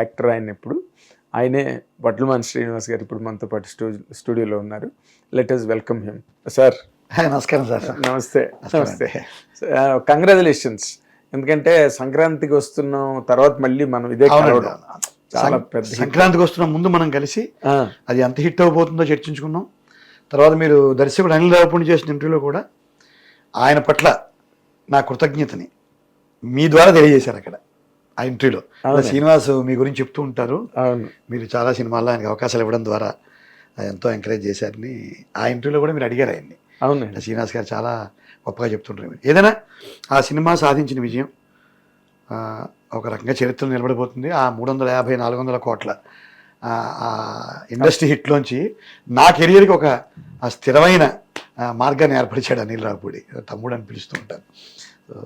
Actor ఆయన ఇప్పుడు ఆయనే వడ్లమాన్ శ్రీనివాస్ గారు ఇప్పుడు మనతో పాటు స్టూ స్టూడియోలో ఉన్నారు. Let us welcome him sir నమస్కారం సార్. నమస్తే. నమస్తే. కంగ్రాచులేషన్స్ ఎందుకంటే సంక్రాంతికి వస్తున్నాం తర్వాత మళ్ళీ మనం ఇదే చాలా పెద్ద. సంక్రాంతికి వస్తున్న ముందు మనం కలిసి అది ఎంత హిట్ అవ్వబోతుందో చర్చించుకున్నాం. తర్వాత మీరు దర్శకుడు అనిల్ రావుపూడి చేసిన ఇంటర్వ్యూలో కూడా ఆయన పట్ల నా కృతజ్ఞతని మీ ద్వారా తెలియజేశారు అక్కడ. ఆ ఇంటర్వ్యూలో అవునండి. శ్రీనివాస్ మీ గురించి చెప్తూ ఉంటారు. అవును. మీరు చాలా సినిమాల్లో ఆయనకి అవకాశాలు ఇవ్వడం ద్వారా ఎంతో ఎంకరేజ్ చేశారని ఆ ఇంటర్వ్యూలో కూడా మీరు అడిగారు ఆయన్ని. అవునండి. శ్రీనివాస్ గారు చాలా గొప్పగా చెప్తుంటారు. మీరు. ఏదైనా ఆ సినిమా సాధించిన విజయం ఒక రకంగా చరిత్రలో నిలబడిపోతుంది. ఆ మూడు వందల యాభై నాలుగు వందల కోట్ల ఇండస్ట్రీ హిట్లోంచి నా కెరియర్కి ఒక స్థిరమైన మార్గాన్ని ఏర్పరిచాడు అనిల్ రావుపూడి. తమ్ముడు అని పిలుస్తూ ఉంటాను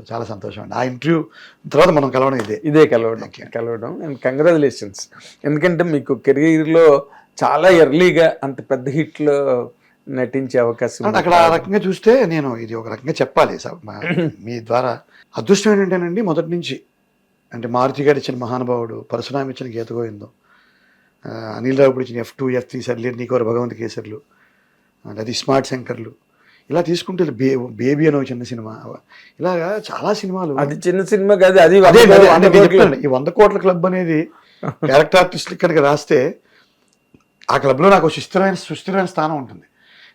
చాలా సంతోషం అండి ఆ ఇంటర్వ్యూ తర్వాత మనం కలవడం ఇదే. ఇదే కలవడం కలవడం. అండ్ కంగ్రాచులేషన్స్ ఎందుకంటే మీకు కెరీర్లో చాలా ఎర్లీగా అంత పెద్ద హిట్లో నటించే అవకాశం అక్కడ ఆ రకంగా చూస్తే నేను ఇది ఒక రకంగా చెప్పాలి. మా- ద్వారా అదృష్టం ఏంటంటేనండి మొదటి నుంచి అంటే మారుతి గారు ఇచ్చిన మహానుభావుడు పరశురామి ఇచ్చిన గీత గోవిందం అనిల్ రావుడు ఇచ్చిన ఎఫ్ టూ ఎఫ్ త్రీ సర్లే నీకోరు భగవంత్ కేసర్లు అది స్మార్ట్ శంకర్లు ఇలా తీసుకుంటే బే బేబీ అని చిన్న సినిమా. ఇలాగా చాలా సినిమాలు. అది చిన్న సినిమా కాదు అది ఈ వంద కోట్ల క్లబ్ అనేది క్యారెక్టర్ ఆర్టిస్ట్ కనుక రాస్తే ఆ క్లబ్లో నాకు సుస్థిరమైన సుస్థిరమైన స్థానం ఉంటుంది.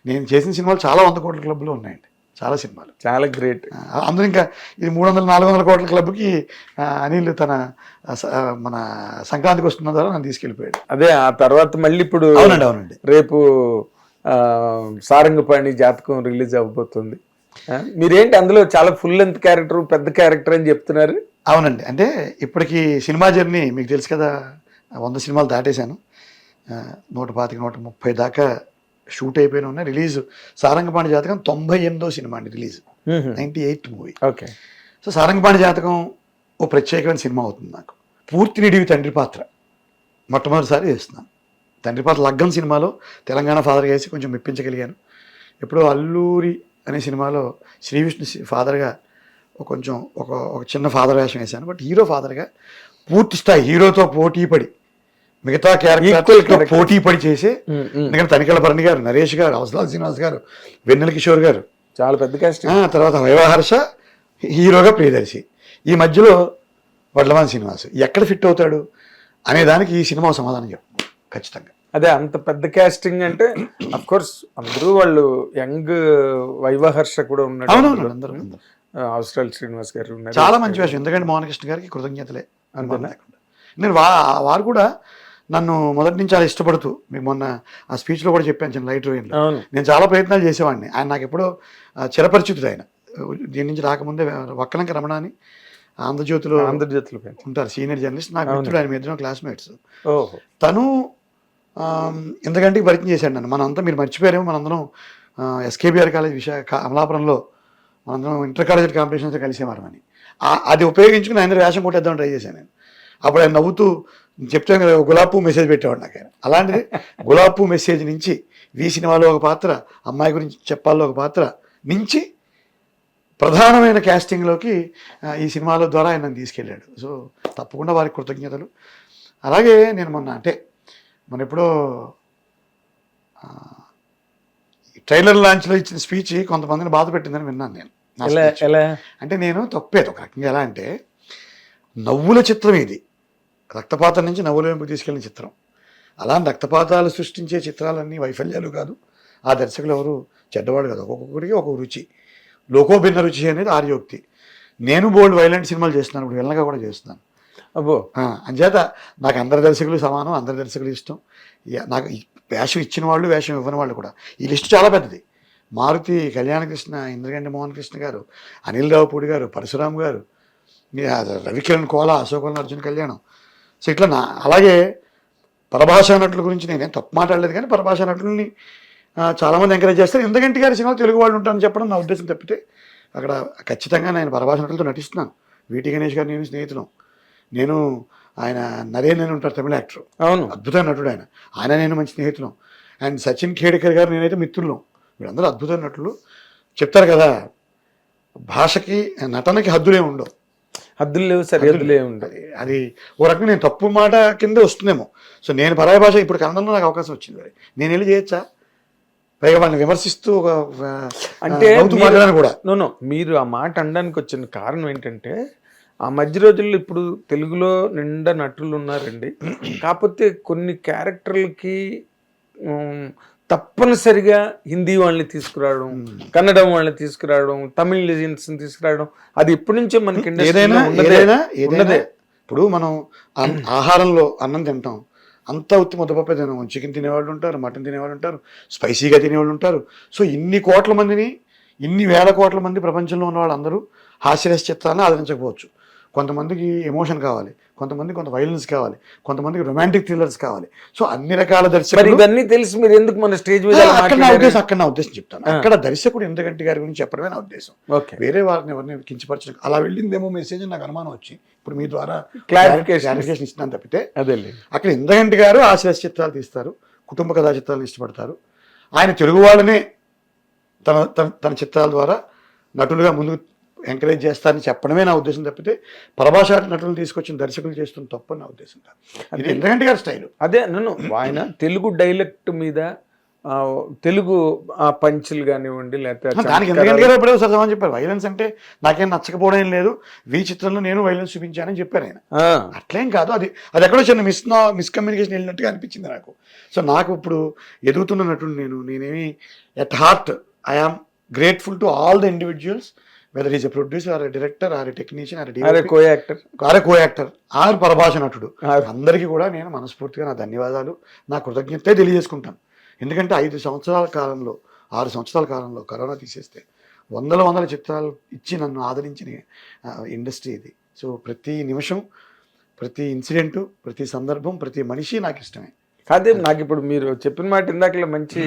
నేను చేసిన సినిమాలు చాలా వంద కోట్ల క్లబ్లో ఉన్నాయండి. చాలా సినిమాలు. చాలా గ్రేట్. ఆ, అందులో ఇంకా ఇది మూడు వందల నాలుగు వందల కోట్ల క్లబ్కి అనిల్ తన మన సంక్రాంతికి వస్తున్న ద్వారా నన్ను తీసుకెళ్ళిపోయాడు. అదే ఆ తర్వాత మళ్ళీ ఇప్పుడు అవునండి అవునండి. రేపు సారంగపాణి జాతకం రిలీజ్ అవబోతుంది ఆ, మీరేంటి అందులో చాలా ఫుల్ లెంత్ క్యారెక్టర్ పెద్ద క్యారెక్టర్ అని చెప్తున్నారు? అవునండి. అంటే ఇప్పటికి సినిమా జర్నీ మీకు తెలుసు కదా వంద సినిమాలు దాటేశాను. నూట పాతిక నూట ముప్పై దాకా షూట్ అయిపోయిన ఉన్నాయి. రిలీజ్ సారంగపాణి జాతకం తొంభై ఎనిమిదో సినిమా అండి release. Ninety eighth movie. Okay. So Sarangapani Jatakam ఓ ప్రత్యేకమైన సినిమా అవుతుంది నాకు. పూర్తి నిడివి తండ్రి పాత్ర. మొట్టమొదటిసారి చేస్తున్నాను. తండ్రి పాత్ర లగ్గం సినిమాలో తెలంగాణ ఫాదర్ వేసి కొంచెం మెప్పించగలిగాను. ఎప్పుడో అల్లూరి అనే సినిమాలో శ్రీ విష్ణు ఫాదర్గా కొంచెం ఒక ఒక చిన్న ఫాదర్ వేషం వేశాను. బట్ హీరో ఫాదర్గా పూర్తి స్థాయి హీరోతో పోటీ పడి మిగతా క్యారెక్టర్. పోటీ. పడి చేసి ఎందుకంటే తనికల భరణి గారు నరేష్ గారు అవసరాల శ్రీనివాస్ గారు వెన్నెల కిషోర్ గారు. చాలా పెద్ద కాస్ట్ ఆ, తర్వాత వైవాహర్ష హీరోగా ప్రియదర్శి. ఈ మధ్యలో వడ్లమాన్ శ్రీనివాస్ ఎక్కడ ఫిట్ అవుతాడు అనే దానికి ఈ సినిమా సమాధానం చెప్తుంది ఖచ్చితంగా. అదే అంత పెద్ద కాస్టింగ్ అంటే అఫ్ కోర్స్ అందరూ వాళ్ళు యంగ్ వైవహర్ష కూడా ఉన్నాడు. ఆ, అవసరాలు శ్రీనివాస్ గారు ఉన్నారు. చాలా మంచి విషయం ఎందుకంటే మోహన్ కృష్ణ గారికి కృతజ్ఞతలే. లేకుండా. నేను వా వారు కూడా నన్ను మొదటి నుంచి చాలా ఇష్టపడుతూ మీకు మొన్న ఆ స్పీచ్లో కూడా చెప్పాను చిన్న లైట్ అవును. నేను చాలా ప్రయత్నాలు చేసేవాడిని. ఆయన నాకు ఎప్పుడో చిరపరిచితుడు ఆయన. దీని నుంచి రాకముందే వక్కలంక రమణ అని ఆంధ్రజ్యోతిలో ఆంధ్రజ్యోతిలో. ఉంటారు సీనియర్ జర్నలిస్ట్. నాకు మిత్రుడు ఆయన మీ ఇద్దరం క్లాస్మేట్స్. తను ఇంతకంటే పరిచయం చేశాడు నన్ను మనంతా మీరు మర్చిపోయారేమో మనందరం ఎస్కేబిఆర్ కాలేజ్ విశాఖ అమలాపురంలో మనందరం ఇంటర్ కాలేజ్ కాంపిటీషన్స్ కలిసేవారమని అది ఉపయోగించుకుని ఆయన వేషం కొట్టేద్దామని ట్రై చేశాను నేను. అప్పుడు ఆయన నవ్వుతూ చెప్తాను కదా గులాబ్ మెసేజ్ పెట్టేవాడు నాకు ఆయన. అలాంటిది గులాబ్ మెసేజ్ నుంచి వి సినిమాలో ఒక పాత్ర అమ్మాయి గురించి చెప్పాలో ఒక పాత్ర నుంచి ప్రధానమైన క్యాస్టింగ్లోకి ఈ సినిమాల ద్వారా ఆయన నన్ను తీసుకెళ్ళాడు. సో తప్పకుండా వారికి కృతజ్ఞతలు. అలాగే నేను మొన్న అంటే మన ఎప్పుడో ట్రైలర్ లాంచ్లో ఇచ్చిన స్పీచ్ కొంతమందిని బాధ పెట్టిందని విన్నాను నేను. అంటే నేను తప్పేది ఒక రకంగా ఎలా అంటే నవ్వుల చిత్రం ఇది. రక్తపాతం నుంచి నవ్వుల వైపు తీసుకెళ్ళిన చిత్రం. అలాంటి రక్తపాతాలు సృష్టించే చిత్రాలన్నీ వైఫల్యాలు కాదు. ఆ దర్శకులు ఎవరు? చెడ్డవాడు కాదు. ఒక్కొక్కరికి ఒక్కొక్క రుచి. లోకోభిన్న రుచి అనేది ఆర్యోక్తి నేను బోల్డ్ వైలెంట్ సినిమాలు చేస్తున్నాను. ఇప్పుడు వెళ్ళగా కూడా చేస్తున్నాను. అబ్బో. అంచేత నాకు అందరి దర్శకులు సమానం అందరి దర్శకులు ఇష్టం. ఇక నాకు వేషం ఇచ్చిన వాళ్ళు వేషం ఇవ్వని వాళ్ళు కూడా. ఈ లిస్ట్ చాలా పెద్దది. మారుతి కళ్యాణకృష్ణ ఇంద్రగంటి మోహన్ కృష్ణ గారు అనిల్ రావుపూడి గారు పరశురామ్ గారు రవికిరణ్ కోలా అశోకన్ అర్జున్ కళ్యాణం. సో ఇట్లా నా అలాగే పరభాషా నటుల గురించి నేనేం తప్పు మాట్లాడలేదు కానీ పరభాషా నటుల్ని చాలామంది ఎంకరేజ్ చేస్తారు. ఎందుకంటే గారి సినిమా తెలుగు వాళ్ళు ఉంటారని చెప్పడం నా ఉద్దేశం తప్పితే అక్కడ ఖచ్చితంగా నేను పరభాష నటులతో నటిస్తున్నాను. వీటి గణేష్ గారు నేను స్నేహితులం. నేను ఆయన నరేన్ అని ఉంటారు తమిళ యాక్టర్. అవును. అద్భుతమైన నటుడు ఆయన. ఆయన నేను మంచి స్నేహితులం. అండ్ సచిన్ ఖేడ్కర్ గారు నేనైతే మిత్రులం. వీళ్ళందరూ అద్భుతమైన నటులు. చెప్తారు కదా భాషకి నటనకి హద్దులే ఉండవు. హద్దులు లేవు సరిహద్దులు లేవు అది ఓ రకంగా నేను తప్పు మాట కింద వస్తుందేమో. సో నేను పరాయ భాష ఇప్పుడు కన్నడంలో నాకు అవకాశం వచ్చింది మరి. నేను వెళ్ళి చేయొచ్చా? పైగా వాళ్ళని విమర్శిస్తూ ఒక అంటే కూడా. నో నో మీరు ఆ మాట అనడానికి వచ్చిన కారణం ఏంటంటే ఆ మధ్య రోజుల్లో ఇప్పుడు తెలుగులో నిండా నటులు ఉన్నారండి. కాకపోతే కొన్ని క్యారెక్టర్లకి తప్పనిసరిగా హిందీ వాళ్ళని తీసుకురావడం కన్నడం వాళ్ళని తీసుకురావడం తమిళ లెజెండ్స్ తీసుకురావడం అది ఎప్పటి నుంచో మనకి ఉన్నదే. ఇప్పుడు మనం ఆహారంలో అన్నం తింటాం. అంతా ఉత్తి ముద్దపప్పే తినం చికెన్ తినేవాళ్ళు ఉంటారు మటన్ తినేవాళ్ళు ఉంటారు స్పైసీగా తినేవాళ్ళు ఉంటారు. సో ఇన్ని కోట్ల మందిని ఇన్ని వేల కోట్ల మంది ప్రపంచంలో ఉన్న వాళ్ళందరూ హాస్యరస చిత్రాన్ని ఆదరించకపోవచ్చు. కొంతమందికి ఎమోషన్ కావాలి కొంతమంది కొంత వైలెన్స్ కావాలి కొంతమందికి రొమాంటిక్ థ్రిల్లర్స్ కావాలి. సో అన్ని రకాల దర్శకులు ఇవన్నీ తెలిసి మీరు ఎందుకు మన స్టేజ్ మీద అక్కడ నా? ఉద్దేశం అక్కడ నా ఉద్దేశం చెప్తాను. అక్కడ దర్శకుడు ఎందుకంటే గారి గురించి చెప్పడమే నా ఉద్దేశం. ఓకే. వేరే వారిని ఎవరిని కించపరచడం అలా వెళ్ళిందేమో మెసేజ్ నాకు అనుమానం వచ్చి ఇప్పుడు మీ ద్వారా. క్లారిఫికేషన్ ఇస్తున్నాను తప్పితే అక్కడ ఇంద్రగంటి గారు ఆశ్రయ చిత్రాలు తీస్తారు కుటుంబ కథా చిత్రాలను ఇష్టపడతారు. ఆయన తెలుగు వాళ్ళనే తన తన తన చిత్రాల ద్వారా నటులుగా ముందుకు ఎంకరేజ్ చేస్తారని చెప్పడమే నా ఉద్దేశం తప్పితే పరభాషా నటులు తీసుకొచ్చిన దర్శకులు చేస్తున్న తప్పు నా ఉద్దేశం కాదు. ఇది ఇంద్రగంటి గారి స్టైల్. అదే నన్ను ఆయన తెలుగు డైలెక్ట్ మీద తెలుగు ఆ పంచులు కానివ్వండి లేకపోతే దానికి ఎందుకంటే చెప్పారు. వైలెన్స్ అంటే నాకేం నచ్చకపోవడం లేదు. వీ చిత్రంలో నేను వైలెన్స్ చూపించానని చెప్పారు ఆయన. అట్లేం కాదు. అది అది ఎక్కడో చిన్న మిస్ మిస్కమ్యూనికేషన్ వెళ్ళినట్టుగా అనిపించింది నాకు. సో నాకు ఇప్పుడు ఎదుగుతున్న నటుడు నేను నేనేమి at heart I am grateful to all the individuals whether is a producer or director or technician or co actor or co actor or పరభాష నటుడు. అందరికీ కూడా నేను మనస్ఫూర్తిగా నా ధన్యవాదాలు నా కృతజ్ఞతే తెలియజేసుకుంటాను. ఎందుకంటే ఐదు సంవత్సరాల కాలంలో ఆరు సంవత్సరాల కాలంలో కరోనా తీసేస్తే వందల వందల చిత్రాలు ఇచ్చి నన్ను ఆదరించిన ఇండస్ట్రీ ఇది. సో ప్రతి నిమిషం ప్రతి ఇన్సిడెంటు ప్రతి సందర్భం ప్రతి మనిషి నాకు ఇష్టమే. కాదే నాకు ఇప్పుడు మీరు చెప్పిన మాట ఇందాకలా మంచి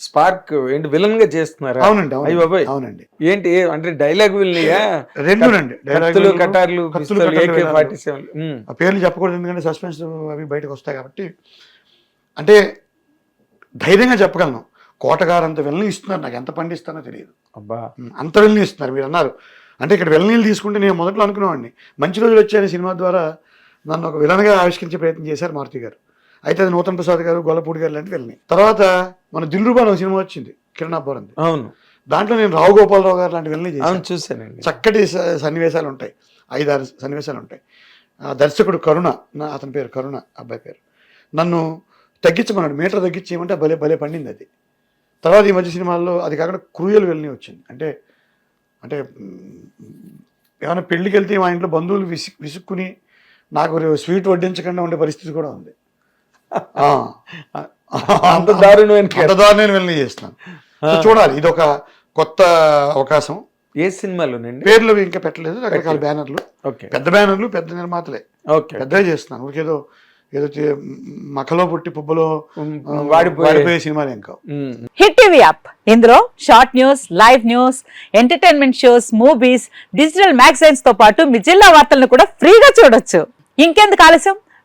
స్పార్క్ ఏంటి విలన్గా చేస్తున్నారా. అవునండి అయ్య అవునండి బాబాయ్. అవునండి. ఏంటి అంటే డైలాగ్ విల్నియా రెండునండి కత్తులు కటార్లు కత్తులు, పిస్తోల్, కటార్లు, AK వేలాలు. 47 ఉమ్, ఆ పేర్లు చెప్పకూడదు ఎందుకంటే సస్పెన్స్ అవి బయటకు వస్తాయి కాబట్టి. అంటే ధైర్యంగా చెప్పగలను. కోటగారంత వెళ్ళని ఇస్తున్నారు. నాకు ఎంత పండిస్తానో తెలియదు. అబ్బా. అంత వెళ్ళని ఇస్తున్నారు మీరు అన్నారు. అంటే ఇక్కడ వెళ్ళనీళ్ళు తీసుకుంటే నేను మొదట్లో అనుకునేవాడిని. మంచి రోజులు వచ్చాయని సినిమా ద్వారా నన్ను ఒక విలన్గా ఆవిష్కరించే ప్రయత్నం చేశారు మారుతి గారు. అయితే అది నూతన్ ప్రసాద్ గారు గొల్లపూడి గారు లాంటి వెళ్ళని. తర్వాత మన దిల్రుబాన్ ఒక సినిమా వచ్చింది కిరణ్ అబ్బోరంది అవును. దాంట్లో నేను రావు గోపాలరావు గారు లాంటి వెళ్ళని చేశాను. అవును చక్కటి సన్నివేశాలు ఉంటాయి. ఐదారు సన్నివేశాలు ఉంటాయి. ఆ దర్శకుడు కరుణ నా అతని పేరు కరుణ అబ్బాయి పేరు. నన్ను తగ్గించమన్నాడు. మీటర్ తగ్గించేయమంటే భలే భలే పండింది అది. తర్వాత ఈ మధ్య సినిమాల్లో అది కాకుండా క్రూయల్ వెళ్ళి వచ్చింది. అంటే అంటే ఏమైనా పెళ్ళికి వెళ్తే మా ఇంట్లో బంధువులు విసి విసుక్కుని నాకు స్వీట్ వడ్డించకుండా ఉండే పరిస్థితి కూడా ఉంది. అంత దారుణమైన అంత దారుణమైన వెళ్ళి చేస్తున్నాను. సో చూడాలి ఇది ఒక కొత్త అవకాశం. ఏ సినిమాలోనండి? పేర్లు ఇంకా పెట్టలేదు రకరకాల బ్యానర్లు. ఓకే. పెద్ద బ్యానర్లు పెద్ద నిర్మాతలే. ఓకే. పెద్దగా చేస్తున్నాను. ఊరికేదో ఏదో చే- మఖలో పుట్టి పుబ్బలో వాడిపోయే- సినిమాలు ఉమ్, హిట్ టీవీ యాప్. ఇందులో short news live news entertainment shows movies digital మ్యాగజైన్స్తో పాటు మీ జిల్లా వార్తలను కూడా ఫ్రీగా చూడొచ్చు. ఇంకెందుకు ఆలస్యం?